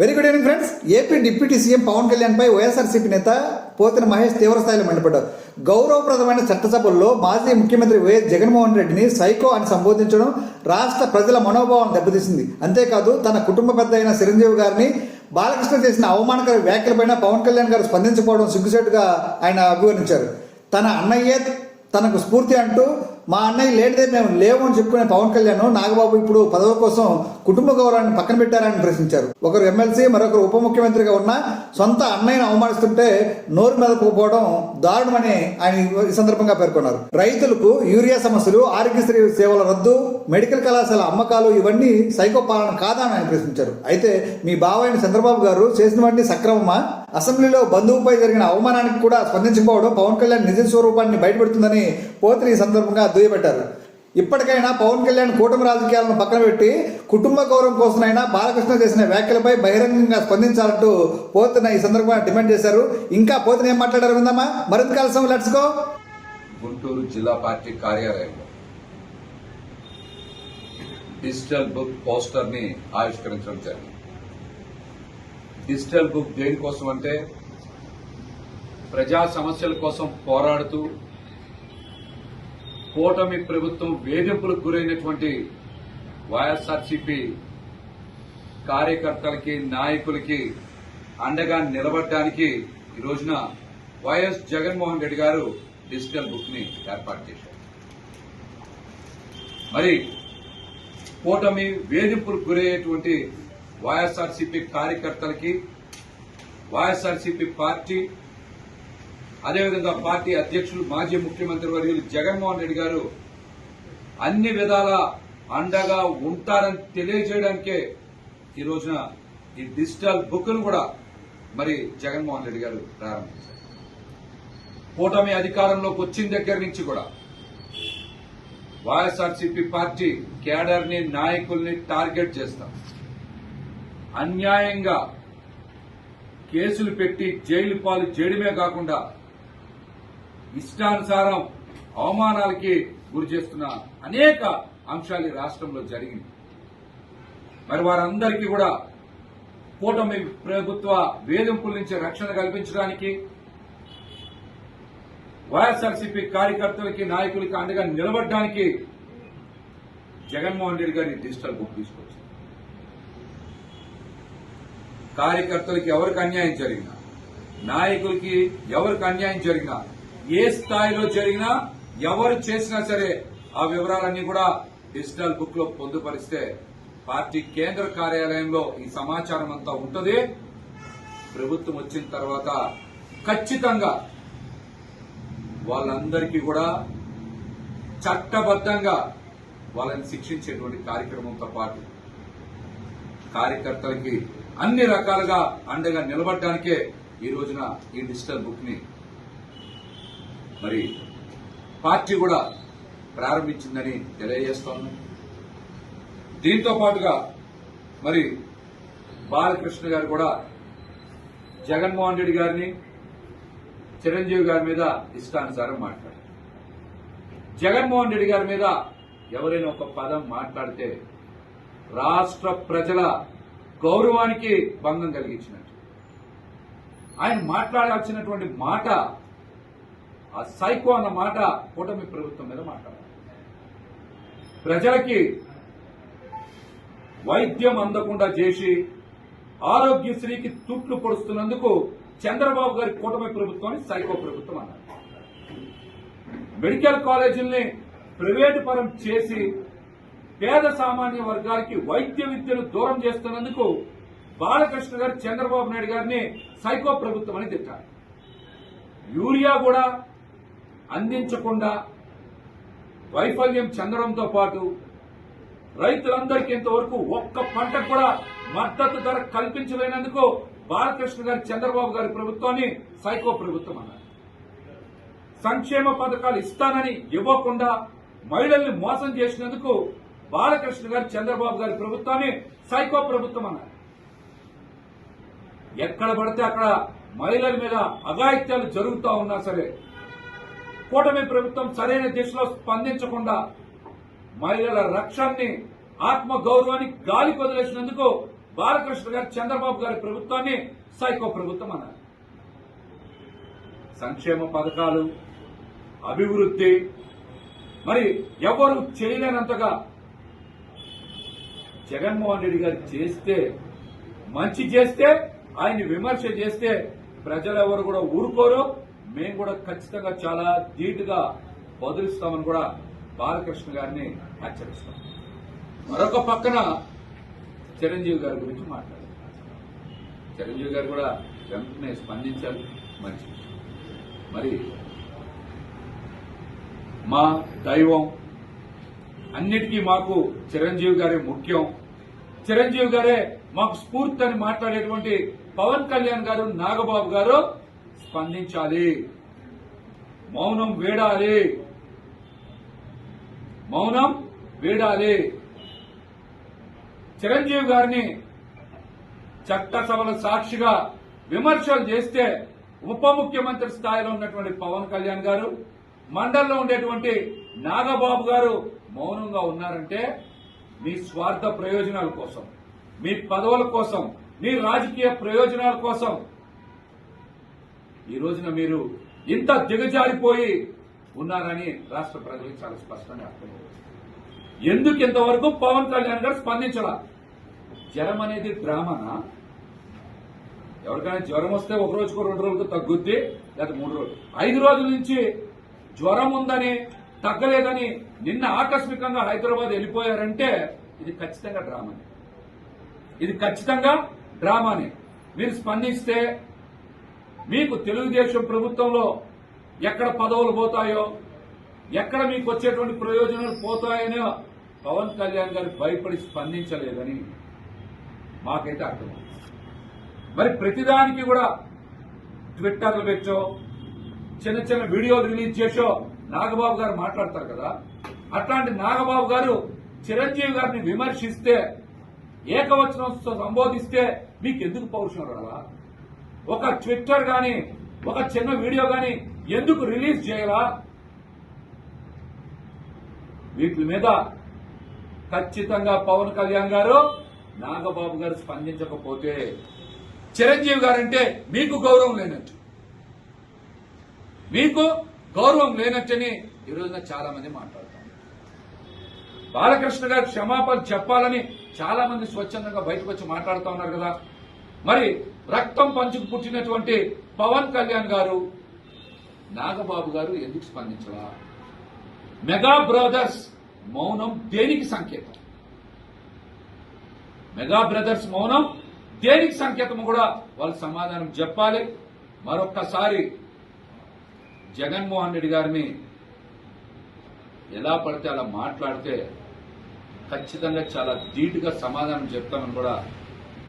Very good evening friends AP deputy CM Pawan Kalyan పై YSRCP నేత పోతిన మహేష్ తీవ్రస్థాయిలో మండిపడ్డారు. గౌరవప్రదమైన చట్టసభల్లో మాజీ ముఖ్యమంత్రి వైఎస్ జగన్మోహన్ రెడ్డిని సైకో అని సంబోధించడం రాష్ట్ర ప్రజల మనోభావాన్ని దెబ్బతీసింది. అంతేకాదు తన కుటుంబ పెద్ద అయిన చిరంజీవి గారిని బాలకృష్ణ చేసిన అవమానకర వ్యాఖ్యలపైన పవన్ కళ్యాణ్ గారు స్పందించకపోవడం సిగ్గుసేటుగా ఆయన అభివర్ణించారు. తన అన్నయ్యే తనకు స్ఫూర్తి అంటూ మా అన్నయ్య లేనిదే మేము లేవు అని చెప్పుకునే పవన్ కళ్యాణ్ నాగబాబు ఇప్పుడు పదవి కోసం కుటుంబ గౌరవాన్ని పక్కన పెట్టారని ప్రశ్నించారు. ఒకరు ఎమ్మెల్సీ మరొకరు ఉప ముఖ్యమంత్రిగా ఉన్న సొంత అన్నయ్యను అవమానిస్తుంటే నోరు మెదకపోవడం దారుణమని ఆయన ఈ సందర్భంగా పేర్కొన్నారు. రైతులకు యూరియా సమస్యలు ఆరోగ్యశ్రీ సేవల రద్దు మెడికల్ కళాశాల అమ్మకాలు ఇవన్నీ సైకో పాలన కాదా అని ఆయన ప్రశ్నించారు. అయితే మీ బావైన చంద్రబాబు గారు చేసినవన్నీ సక్రమమా? అసెంబ్లీలో బంధువుపై జరిగిన అవమానానికి కూడా స్పందించకపోవడం పవన్ కళ్యాణ్ నిజ స్వరూపాన్ని బయటపెడుతుందని పోత్రి ఈ సందర్భంగా దుయ్యబట్టారు. ఇప్పటికైనా పవన్ కళ్యాణ్ కూటమి రాజకీయాలను పక్కన పెట్టి కుటుంబ గౌరవం కోసమైనా బాలకృష్ణ చేసిన వ్యాఖ్యలపై బహిరంగంగా స్పందించాలంటూ పోతున్న ఈ సందర్భంగా డిమాండ్ చేశారు. ఇంకా పోతున్న ఏం మాట్లాడారు విందామా? మరింత కలిసం లట్స్కో గుంటూరు జిల్లా పార్టీ కార్యాలయంలో డిజిటల్ బుక్ పోస్టర్ని ఆవిష్కరించడం జరిగింది. డిజిటల్ బుక్ దేనికోసం అంటే ప్రజా సమస్యల కోసం పోరాడుతూ కూటమి ప్రభుత్వం వేధింపులకు గురైనటువంటి వైఎస్ఆర్సీపీ కార్యకర్తలకి నాయకులకి అండగా నిలబడడానికి ఈ రోజున వైఎస్ జగన్మోహన్ రెడ్డి గారు డిజిటల్ బుక్ని ఏర్పాటు చేశారు. మరి కూటమి వేధింపులకు గురయ్యేటువంటి వైఎస్ఆర్సీపీ కార్యకర్తలకి వైఎస్ఆర్సీపీ పార్టీ అదేవిధంగా పార్టీ అధ్యక్షులు మాజీ ముఖ్యమంత్రి వర్యులు జగన్మోహన్ రెడ్డి గారు అన్ని విధాల అండగా ఉంటారని తెలియజేయడానికే ఈ రోజున ఈ డిజిటల్ బుక్ కూడా మరి జగన్మోహన్ రెడ్డి గారు ప్రారంభించారు. కూటమి అధికారంలోకి వచ్చిన దగ్గర నుంచి కూడా వైఎస్ఆర్సీపీ పార్టీ కేడర్ని నాయకుల్ని టార్గెట్ చేస్తాం. అన్యాయంగా కేసులు పెట్టి జైలు పాలు చేయడమే కాకుండా ఇష్టానుసారం అవమానాలకి గురి చేస్తున్న అనేక అంశాలు రాష్ట్రంలో జరిగింది. మరి వారందరికీ కూడా కూటమి ప్రభుత్వ వేధింపుల నుంచి రక్షణ కల్పించడానికి వైఎస్ఆర్సీపీ కార్యకర్తలకి నాయకులకి అండగా నిలబడడానికి జగన్మోహన్ రెడ్డి గారి డిజిటల్ బుక్ తీసుకొచ్చారు కార్యకర్తలకి ఎవరికి అన్యాయం జరిగినా నాయకులకి ఎవరికి అన్యాయం జరిగినా ఏ స్థాయిలో జరిగినా ఎవరు చేసినా సరే ఆ వివరాలన్నీ కూడా డిజిటల్ బుక్లో పొందుపరిస్తే పార్టీ కేంద్ర కార్యాలయంలో ఈ సమాచారం అంతా ఉంటుంది. ప్రభుత్వం వచ్చిన తర్వాత ఖచ్చితంగా వాళ్ళందరికీ కూడా చట్టబద్ధంగా వాళ్ళని శిక్షించేటువంటి కార్యక్రమంతో పాటు కార్యకర్తలకి అన్ని రకాలుగా అండగా నిలబడడానికే ఈ రోజున ఈ డిజిటల్ బుక్ని మరి పార్టీ కూడా ప్రారంభించిందని తెలియజేస్తోంది దీంతో పాటుగా మరి బాలకృష్ణ గారు కూడా జగన్మోహన్ రెడ్డి గారిని చిరంజీవి గారి మీద ఇష్టానుసారం మాట్లాడారు. జగన్మోహన్ రెడ్డి గారి మీద ఎవరైనా ఒక పదం మాట్లాడితే రాష్ట్ర ప్రజల గౌరవానికి భంగం కలిగించినట్టు. ఆయన మాట్లాడాల్సినటువంటి మాట ఆ సైకో అన్న మాట కూటమి ప్రభుత్వం మీద మాట్లాడాలి. ప్రజలకి వైద్యం అందకుండా చేసి ఆరోగ్యశ్రీకి తుట్లు పొడుస్తున్నందుకు చంద్రబాబు గారి కూటమి ప్రభుత్వాన్ని సైకో ప్రభుత్వం అన్నారు. మెడికల్ కాలేజీల్ని ప్రైవేటు పరం చేసి పేద సామాన్య వర్గాలకి వైద్య విద్యను దూరం చేస్తున్నందుకు బాలకృష్ణ గారు చంద్రబాబు నాయుడు గారిని సైకో ప్రభుత్వం అని తిట్టారు. యూరియా కూడా అందించకుండా వైఫల్యం చెందడంతో పాటు రైతులందరికీ ఇంతవరకు ఒక్క పంటకు కూడా మద్దతు ధర కల్పించలేనందుకు బాలకృష్ణ గారి చంద్రబాబు గారి ప్రభుత్వాన్ని సైకో ప్రభుత్వం అన్నారు. సంక్షేమ పథకాలు ఇస్తానని ఇవ్వకుండా మహిళల్ని మోసం చేసినందుకు బాలకృష్ణ గారు చంద్రబాబు గారి ప్రభుత్వాన్ని సైకో ప్రభుత్వం అన్నారు. ఎక్కడ పడితే అక్కడ మహిళల మీద అఘాయిత్యాలు జరుగుతూ ఉన్నా సరే కూటమి ప్రభుత్వం సరైన దిశలో స్పందించకుండా మహిళల రక్షణని ఆత్మ గౌరవాన్ని గాలి వదిలేసినందుకు బాలకృష్ణ గారు చంద్రబాబు గారి ప్రభుత్వాన్ని సైకో ప్రభుత్వం అన్నారు. సంక్షేమ పథకాలు అభివృద్ధి మరి ఎవరు చేయలేనంతగా జగన్మోహన్ రెడ్డి గారు చేస్తే మంచి చేస్తే ఆయన్ని విమర్శ చేస్తే ప్రజలు ఎవరు కూడా ఊరుకోరు. మేము కూడా ఖచ్చితంగా చాలా ధీటుగా బదులిస్తామని కూడా బాలకృష్ణ గారిని హెచ్చరిస్తాం మరొక పక్కన చిరంజీవి గారి గురించి మాట్లాడారు. చిరంజీవి గారు కూడా వెంటనే స్పందించారు. మంచి మరి మా దైవం అన్నిటికీ మాకు చిరంజీవి గారే ముఖ్యం. చిరంజీవి గారే మాకు స్ఫూర్తి అని మాట్లాడేటువంటి పవన్ కళ్యాణ్ గారు నాగబాబు గారు స్పందించాలి. మౌనం వేడాలి. మౌనం వేడాలి. చిరంజీవి గారిని చట్టసభల సాక్షిగా విమర్శలు చేస్తే ఉప ముఖ్యమంత్రి స్థాయిలో ఉన్నటువంటి పవన్ కళ్యాణ్ గారు మండలంలో ఉండేటువంటి నాగబాబు గారు మౌనంగా ఉన్నారంటే మీ స్వార్థ ప్రయోజనాల కోసం మీ పదవుల కోసం మీ రాజకీయ ప్రయోజనాల కోసం. ఈ రోజున మీరు ఇంత దిగజారిపోయి ఉన్నారని రాష్ట్ర ప్రజలకు చాలా స్పష్టంగా అర్థమవుతుంది. ఎందుకు ఇంతవరకు? పవన్ కళ్యాణ్ గారు స్పందించలా. జ్వరం అనేది డ్రామానా? ఎవరికైనా జ్వరం వస్తే ఒక రోజుకు రెండు రోజులకు తగ్గుద్ది లేదా మూడు రోజులు. ఐదు రోజుల నుంచి జ్వరం ఉందని తగ్గలేదని నిన్న ఆకస్మికంగా హైదరాబాద్ వెళ్ళిపోయారంటే ఇది ఖచ్చితంగా డ్రామానే. ఇది ఖచ్చితంగా డ్రామానే. మీరు స్పందిస్తే మీకు తెలుగుదేశం ప్రభుత్వంలో ఎక్కడ పదవులు పోతాయో ఎక్కడ మీకు వచ్చేటువంటి ప్రయోజనాలు పోతాయనో పవన్ కళ్యాణ్ గారు భయపడి స్పందించలేదని మాకైతే అర్థం మరి ప్రతిదానికి కూడా ట్విట్టర్లు పెట్టో చిన్న చిన్న వీడియోలు రిలీజ్ చేసో నాగబాబు గారు మాట్లాడతారు కదా అట్లాంటి నాగబాబు గారు చిరంజీవి గారిని విమర్శిస్తే ఏకవచనంతో సంబోధిస్తే మీకు ఎందుకు పౌరుషం రాలా? ఒక ట్విట్టర్ గాని ఒక చిన్న వీడియో గాని ఎందుకు రిలీజ్ చేయాలా? వీటి మీద ఖచ్చితంగా పవన్ కళ్యాణ్ గారు నాగబాబు గారు స్పందించకపోతే చిరంజీవి గారంటే మీకు గౌరవం లేనట్టు. మీకు గౌరవం లేనట్టని ఈ రోజున చాలా మంది మాట్లాడుతారు బాలకృష్ణ గారు క్షమాపణ చెప్పాలని చాలా మంది స్వచ్ఛందంగా బయటకు వచ్చి మాట్లాడుతూ ఉన్నారు కదా. మరి రక్తం పంచుకు పుట్టినటువంటి పవన్ కళ్యాణ్ గారు నాగబాబు గారు ఎందుకు స్పందించరా మెగా బ్రదర్స్ మౌనం దేనికి సంకేతం? మెగా బ్రదర్స్ మౌనం దేనికి సంకేతం కూడా వాళ్ళు సమాధానం చెప్పాలి. మరొక్కసారి జగన్మోహన్ రెడ్డి గారిని ఎలా పడితే అలా మాట్లాడితే ఖచ్చితంగా చాలా ధీటుగా సమాధానం చెప్తామని కూడా